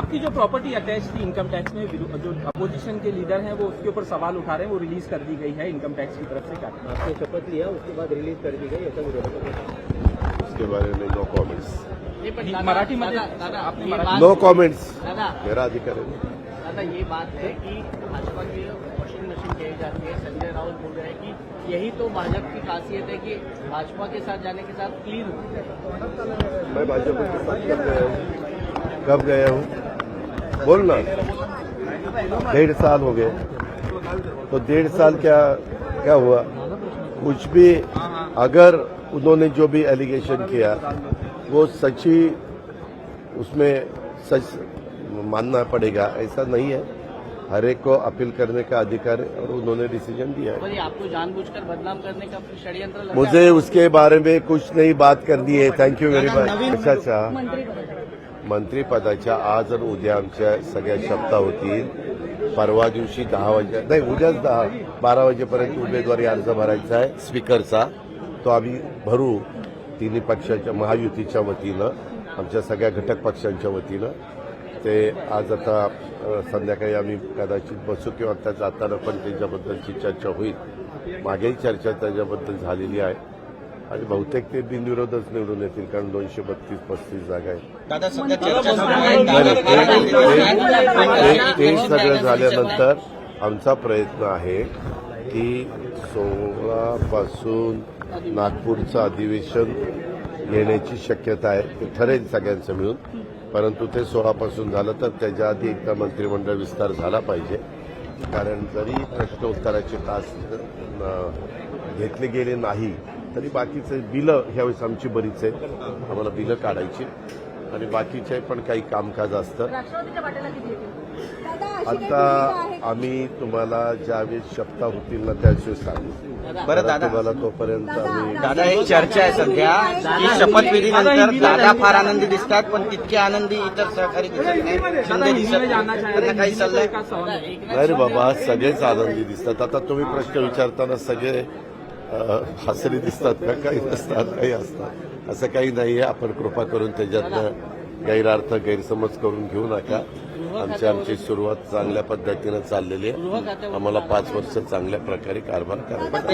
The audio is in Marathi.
आपकी जो प्रॉपर्टी अटैच थी इनकम टैक्स में जो अपोजिशन के लीडर हैं वो उसके ऊपर सवाल उठा रहे हैं वो रिलीज़ कर दी गई है इनकम टैक्स की तरफ़ से क्या? आपने शपथ लिया उसके बाद रिलीज़ कर दी गई ऐसा विरोध उसके बारे में नो कॉमेंट्स मराठी- बात- नो कॉमेंट्स मेरा अधिकार है। दादा ये बात है कि भाजपा की वॉशिंग मशीन कही जाती है। संजय राउत बोल रहे हैं कि यही तो भाजपा की खासियत है कि भाजपा के साथ जाने के साथ क्लीन होते हैं मैं भाजपा के साथ कब गया हूँ? बोल ना। डेढ़ साल हो गए। तो डेढ़ साल क्या क्या हुआ? कुछ भी अगर उन्होंने जो भी एलिगेशन किया वो सच्ची उसमें सच मानना पड़ेगा ऐसा नहीं है। हर एक को अपील करने का अधिकार है और उन्होंने डिसीज़न दिया है। आपको जानबूझकर बदनाम करने का षड्यंत्र मुझे उसके बारे में कुछ नहीं बात करनी है। थैंक यू वेरी मच कशाच्या मंत्रीपदाच्या आज आणि उद्या आमच्या सगळ्या क्षमता होतील. परवा दिवशी दहा वाजे नाही उद्याच दहा बारा वाजेपर्यंत उमेदवारी अर्ज भरायचा आहे स्पीकरचा. तो आम्ही भरू तिन्ही पक्षाच्या महायुतीच्या वतीनं आमच्या सगळ्या घटक पक्षांच्या वतीनं. ते आज आता संध्याकाळी आम्ही कदाचित बसू किंवा त्या जाताना पण त्याच्याबद्दलची चर्चा होईल. मागेही चर्चा त्याच्याबद्दल झालेली आहे. आणि बहुतेक ते बिनविरोधच निवडून येतील कारण दोनशे बत्तीस पस्तीस जागा आहेत. ते- सगळं झाल्यानंतर आमचा प्रयत्न आहे की सोळापासून नागपूरचं अधिवेशन येण्याची शक्यता आहे. ते ठरेल सगळ्यांचं मिळून. परंतु ते सोळापासून झालं तर त्याच्या आधी एकदा मंत्रिमंडळ विस्तार झाला पाहिजे. कारण जरी प्रश्नोत्तराचे तास घेतले गेले नाही तरी बाकीचे बिलं ह्यावेळेस आमची बरीच आहेत. आम्हाला बिलं काढायची आणि बाकीचे पण काही कामकाज असतं. आता आम्ही तुम्हाला ज्यावेळेस शपथा होतील ना त्यावेळेस सांगू. बरं दादा. तुम्हाला तोपर्यंत आम्ही दादा एक चर्चा आहे सध्या. की शपथविधीनंतर दादा फार आनंदी दिसतात पण तितके आनंदी इतर सहकारी दिसत नाही. शिंदे दिसत नाही. त्यांना काही सल्ला है नाही रे बाबा सगळेच आनंदी दिसतात. आता तुम्ही प्रश्न विचारताना सगळे हसरे दिसतात का? काही नसतात काही असतात. असं काही नाही आहे. आपण कृपा करून त्याच्यातनं गैरार्थ गैरसमज करून घेऊ नका. आमची आमची सुरुवात चांगल्या पद्धतीनं चाललेली आहे. आम्हाला पाच वर्ष चांगल्या प्रकारे कारभार करायचा